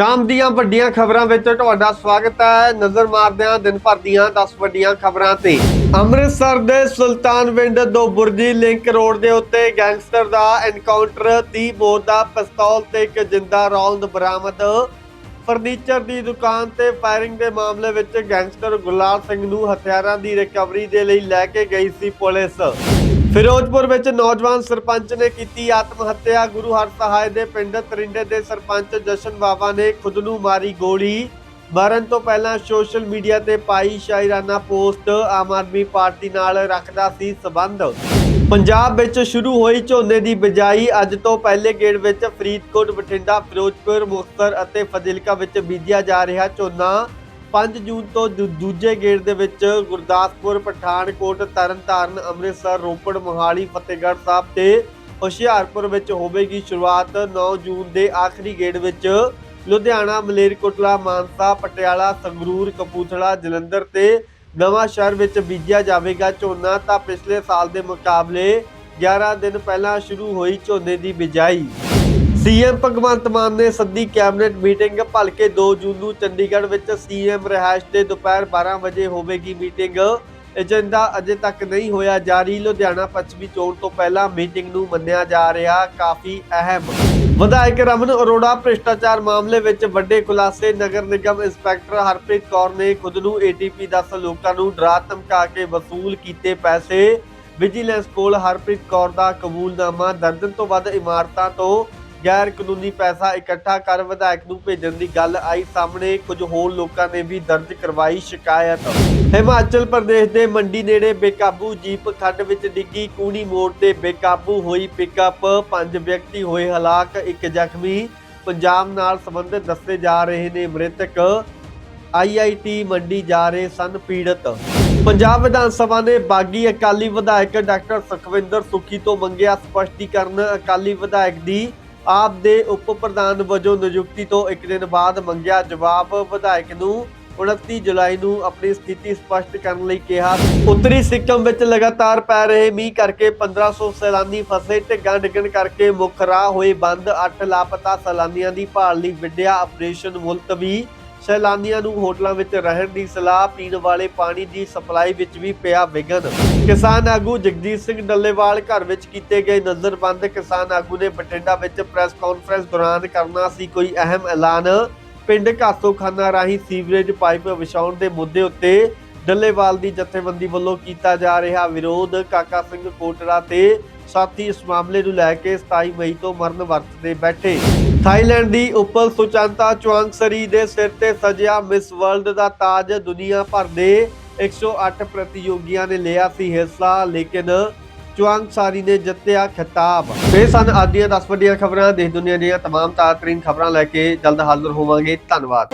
ਸ਼ਾਮ ਦੀਆਂ ਵੱਡੀਆਂ ਖਬਰਾਂ ਵਿੱਚ ਤੁਹਾਡਾ ਸਵਾਗਤ ਹੈ। ਨਜ਼ਰ ਮਾਰਦੇ ਹਾਂ ਦਿਨ ਭਰ ਦੀਆਂ 10 ਵੱਡੀਆਂ ਖਬਰਾਂ ਤੇ। ਅੰਮ੍ਰਿਤਸਰ ਦੇ ਸੁਲਤਾਨਵਿੰਡ ਦੋ ਬੁਰਜੀ ਲਿੰਕ ਰੋਡ ਦੇ ਉੱਤੇ ਗੈਂਗਸਟਰ ਦਾ ਐਨਕਾਊਂਟਰ 30 ਬੋਰ ਦਾ ਪਿਸਤੌਲ ਤੇ ਇੱਕ ਜਿੰਦਾ ਰੌਂਦ ਬਰਾਮਦ। ਫਰਨੀਚਰ ਦੀ ਦੁਕਾਨ ਤੇ ਫਾਇਰਿੰਗ ਦੇ ਮਾਮਲੇ ਵਿੱਚ ਗੈਂਗਸਟਰ ਗੁਲਾਲ ਸਿੰਘ ਨੂੰ ਹਥਿਆਰਾਂ ਦੀ ਰਿਕਵਰੀ ਦੇ ਲਈ ਲੈ ਕੇ ਗਈ ਸੀ ਪੁਲਿਸ। ਫਿਰੋਜ਼ਪੁਰ ਵਿੱਚ ਨੌਜਵਾਨ ਸਰਪੰਚ ਨੇ ਕੀਤੀ ਆਤਮ ਹੱਤਿਆ। ਗੁਰੂ ਹਰਸਹਾਏ ਦੇ ਪਿੰਡ ਤਰਿੰਡੇ ਦੇ ਸਰਪੰਚ ਜਸ਼ਨ ਬਾਵਾ ਨੇ ਖੁਦ ਨੂੰ ਮਾਰੀ ਗੋਲੀ। ਮਰਨ ਤੋਂ ਪਹਿਲਾਂ ਸੋਸ਼ਲ ਮੀਡੀਆ ਤੇ ਪਾਈ ਸ਼ਾਇਰਾਨਾ ਪੋਸਟ ਆਮ ਆਦਮੀ ਪਾਰਟੀ ਨਾਲ ਰੱਖਦਾ ਸੀ ਸਬੰਧ। ਪੰਜਾਬ ਵਿੱਚ ਸ਼ੁਰੂ ਹੋਈ ਝੋਨੇ ਦੀ ਬਿਜਾਈ। ਅੱਜ ਤੋਂ ਪਹਿਲੇ ਗੇੜ ਵਿੱਚ ਫਰੀਦਕੋਟ, ਬਠਿੰਡਾ, ਫਿਰੋਜ਼ਪੁਰ, ਮੁਕਤਸਰ ਅਤੇ ਫਜ਼ਿਲਕਾ ਵਿੱਚ ਬੀਜਿਆ ਜਾ ਰਿਹਾ ਝੋਨਾ। 5 ਜੂਨ ਤੋਂ ਦੂ- ਦੂਜੇ ਗੇੜ ਦੇ ਵਿੱਚ ਗੁਰਦਾਸਪੁਰ, ਪਠਾਨਕੋਟ, ਤਰਨਤਾਰਨ, ਅੰਮ੍ਰਿਤਸਰ, ਰੋਪੜ, ਮੋਹਾਲੀ, ਫਤਿਹਗੜ੍ਹ ਸਾਹਿਬ ਤੇ ਹੁਸ਼ਿਆਰਪੁਰ ਵਿੱਚ ਹੋਵੇਗੀ ਸ਼ੁਰੂਆਤ 9 ਜੂਨ ਦੇ ਆਖਰੀ ਗੇੜ ਵਿੱਚ। ਲੁਧਿਆਣਾ, ਮਲੇਰਕੋਟਲਾ, ਮਾਨਸਾ, ਪਟਿਆਲਾ, ਸੰਗਰੂਰ, ਕਪੂਰਥਲਾ, ਜਲੰਧਰ ਤੇ ਨਵਾਂ ਸ਼ਹਿਰ ਵਿੱਚ ਬੀਜਿਆ ਜਾਵੇਗਾ ਝੋਨਾ। ਤਾਂ ਪਿਛਲੇ ਸਾਲ ਦੇ ਮੁਕਾਬਲੇ 11 ਦਿਨ ਪਹਿਲਾਂ ਸ਼ੁਰੂ ਹੋਈ ਝੋਨੇ ਦੀ ਬਿਜਾਈ। ਸੀਐਮ ਭਗਵੰਤ ਮਾਨ ਨੇ ਸੱਦੀ ਕੈਬਨਿਟ ਮੀਟਿੰਗ, ਭਲਕੇ 2 ਜੂਨ ਨੂੰ ਚੰਡੀਗੜ੍ਹ ਵਿੱਚ ਸੀਐਮ ਰਿਹਾਇਸ਼ ਤੇ ਦੁਪਹਿਰ 12 ਵਜੇ ਹੋਵੇਗੀ ਮੀਟਿੰਗ। ਏਜੰਡਾ ਅਜੇ ਤੱਕ ਨਹੀਂ ਹੋਇਆ ਜਾਰੀ। ਲੁਧਿਆਣਾ ਪੱਛਮੀ ਚੋਣ ਤੋਂ ਪਹਿਲਾਂ ਮੀਟਿੰਗ ਨੂੰ ਮੰਨਿਆ ਜਾ ਰਿਹਾ ਕਾਫੀ ਅਹਿਮ। ਵਿਧਾਇਕ ਰਮਨ ਅਰੋੜਾ ਭ੍ਰਿਸ਼ਟਾਚਾਰ ਮਾਮਲੇ ਵਿੱਚ ਵੱਡੇ ਖੁਲਾਸੇ। ਨਗਰ ਨਿਗਮ ਇੰਸਪੈਕਟਰ ਹਰਪ੍ਰੀਤ ਕੌਰ ਨੇ ਖੁਦ ਨੂੰ ਏਟੀਪੀ ਦੱਸ ਲੋਕਾਂ ਨੂੰ ਡਰਾ ਧਮਕਾ ਕੇ ਵਸੂਲ ਕੀਤੇ ਪੈਸੇ। ਵਿਜੀਲੈਂਸ ਕੋਲ ਹਰਪ੍ਰੀਤ ਕੌਰ ਦਾ ਕਬੂਲਨਾਮਾ। ਦਰਜਨ ਤੋਂ ਵੱਧ ਇਮਾਰਤਾਂ ਤੋਂ ਗੈਰ ਕਾਨੂੰਨੀ ਪੈਸਾ ਇਕੱਠਾ ਕਰ ਵਿਧਾਇਕ ਨੂੰ ਭੇਜਣ ਦੀ ਗੱਲ ਆਈ ਸਾਹਮਣੇ, ਕੁਝ ਹੋਰ ਲੋਕਾਂ ਨੇ ਵੀ ਦਰਜ ਕਰਵਾਈ ਸ਼ਿਕਾਇਤ। ਹਿਮਾਚਲ ਪ੍ਰਦੇਸ਼ ਦੇ ਮੰਡੀ ਨੇੜੇ ਬੇਕਾਬੂ ਜੀਪ ਖੱਡ ਵਿੱਚ ਡਿੱਗੀ ਕੂਣੀ ਮੋੜ ਤੇ ਬੇਕਾਬੂ ਹੋਈ ਪਿਕਅਪ। ਪੰਜ ਵਿਅਕਤੀ ਹੋਏ ਹਲਾਕ, ਇੱਕ ਜ਼ਖਮੀ। ਪੰਜਾਬ ਨਾਲ ਸੰਬੰਧਿਤ ਦੱਸੇ ਜਾ ਰਹੇ ਨੇ ਮ੍ਰਿਤਕ। ਆਈਆਈਟੀ ਮੰਡੀ ਜਾ ਰਹੇ ਸਨ ਪੀੜਤ। ਪੰਜਾਬ ਵਿਧਾਨ ਸਭਾ ਨੇ ਬਾਗੀ ਅਕਾਲੀ ਵਿਧਾਇਕ ਡਾਕਟਰ ਸੁਖਵਿੰਦਰ ਸੁਖੀ ਤੋਂ ਮੰਗਿਆ ਸਪਸ਼ਟੀਕਰਨ। ਅਕਾਲੀ ਵਿਧਾਇਕ ਦੀ ਆਪ ਦੇ ਉਪ ਪ੍ਰਧਾਨ ਵਜੋਂ ਨਿਯੁਕਤੀ ਤੋਂ ਇੱਕ ਦਿਨ ਬਾਅਦ ਮੰਗਿਆ ਜਵਾਬ। ਵਿਧਾਇਕ ਨੂੰ 29 ਜੁਲਾਈ ਨੂੰ ਆਪਣੀ ਸਥਿਤੀ ਸਪਸ਼ਟ ਕਰਨ ਲਈ ਕਿਹਾ। ਉੱਤਰੀ ਸਿੱਕਮ ਵਿੱਚ ਲਗਾਤਾਰ ਪੈ ਰਹੇ ਮੀਂਹ ਕਰਕੇ 1500 ਸੈਲਾਨੀ ਫਸੇ। ਢਿੱਗਾਂ ਡਿੱਗਣ ਕਰਕੇ ਮੁੱਖ ਰਾਹ ਹੋਏ ਬੰਦ। 8 ਲਾਪਤਾ ਸੈਲਾਨੀਆਂ ਦੀ ਭਾਲ ਲਈ ਵਿੱਢਿਆ ਆਪਰੇਸ਼ਨ ਮੁਲਤਵੀ। ਸੈਲਾਨੀਆਂ ਨੂੰ ਹੋਟਲਾਂ ਵਿੱਚ ਰਹਿਣ ਦੀ ਸਲਾਹ ਪੀਣ ਵਾਲੇ ਪਾਣੀ ਦੀ ਸਪਲਾਈ ਵਿੱਚ ਵੀ ਪਿਆ ਵਿਘਨ। ਕਿਸਾਨ ਆਗੂ ਜਗਜੀਤ ਸਿੰਘ ਡੱਲੇਵਾਲ ਘਰ ਵਿੱਚ ਕੀਤੇ ਗਏ ਨਜ਼ਰਬੰਦ ਕਿਸਾਨ ਆਗੂ ਨੇ ਬਠਿੰਡਾ ਵਿੱਚ ਪ੍ਰੈਸ ਕਾਨਫਰੰਸ ਦੌਰਾਨ ਕਰਨਾ ਸੀ ਕੋਈ ਅਹਿਮ ਐਲਾਨ। ਪਿੰਡ ਘਾਸੋਖਾਨਾ ਰਾਹੀਂ ਸੀਵਰੇਜ ਪਾਈਪ ਵਿਛਾਉਣ ਦੇ ਮੁੱਦੇ ਉੱਤੇ ਡੱਲੇਵਾਲ ਦੀ ਜਥੇਬੰਦੀ ਵੱਲੋਂ ਕੀਤਾ ਜਾ ਰਿਹਾ ਵਿਰੋਧ। ਕਾਕਾ ਸਿੰਘ ਕੋਟੜਾ ਤੇ ਸਾਥੀ ਇਸ ਮਾਮਲੇ ਨੂੰ ਲੈ ਕੇ 27 ਮਈ ਤੋਂ ਮਰਨ ਵਰਤ ਤੇ ਬੈਠੇ। ਥਾਈਲੈਂਡ ਦੀ ਉਪਲ ਸੁਚਾਂਤਾ ਚੁਆਂਗਸਰੀ ਦੇ ਸਿਰ ਤੇ ਸਜਿਆ ਮਿਸ ਵਰਲਡ ਦਾ ਤਾਜ ਦੁਨੀਆ ਭਰ ਦੇ 108 ਪ੍ਰਤੀਯੋਗੀਆਂ ਨੇ ਲਿਆ ਸੀ ਹਿੱਸਾ ਲੇਕਿਨ ਚੁਆਂਗਸਾਰੀ ਨੇ ਜਿੱਤਿਆ ਖਿਤਾਬ ਇਹ ਸਨ ਆਦੀਆਂ 10 ਵੱਡੀਆਂ ਖਬਰਾਂ ਦੇਸ਼ ਦੁਨੀਆ ਦੀਆਂ तमाम ਤਾਜ਼ਤਰੀਨ ਖਬਰਾਂ ਲੈ ਕੇ ਜਲਦ ਹਾਜ਼ਰ ਹੋਵਾਂਗੇ ਧੰਨਵਾਦ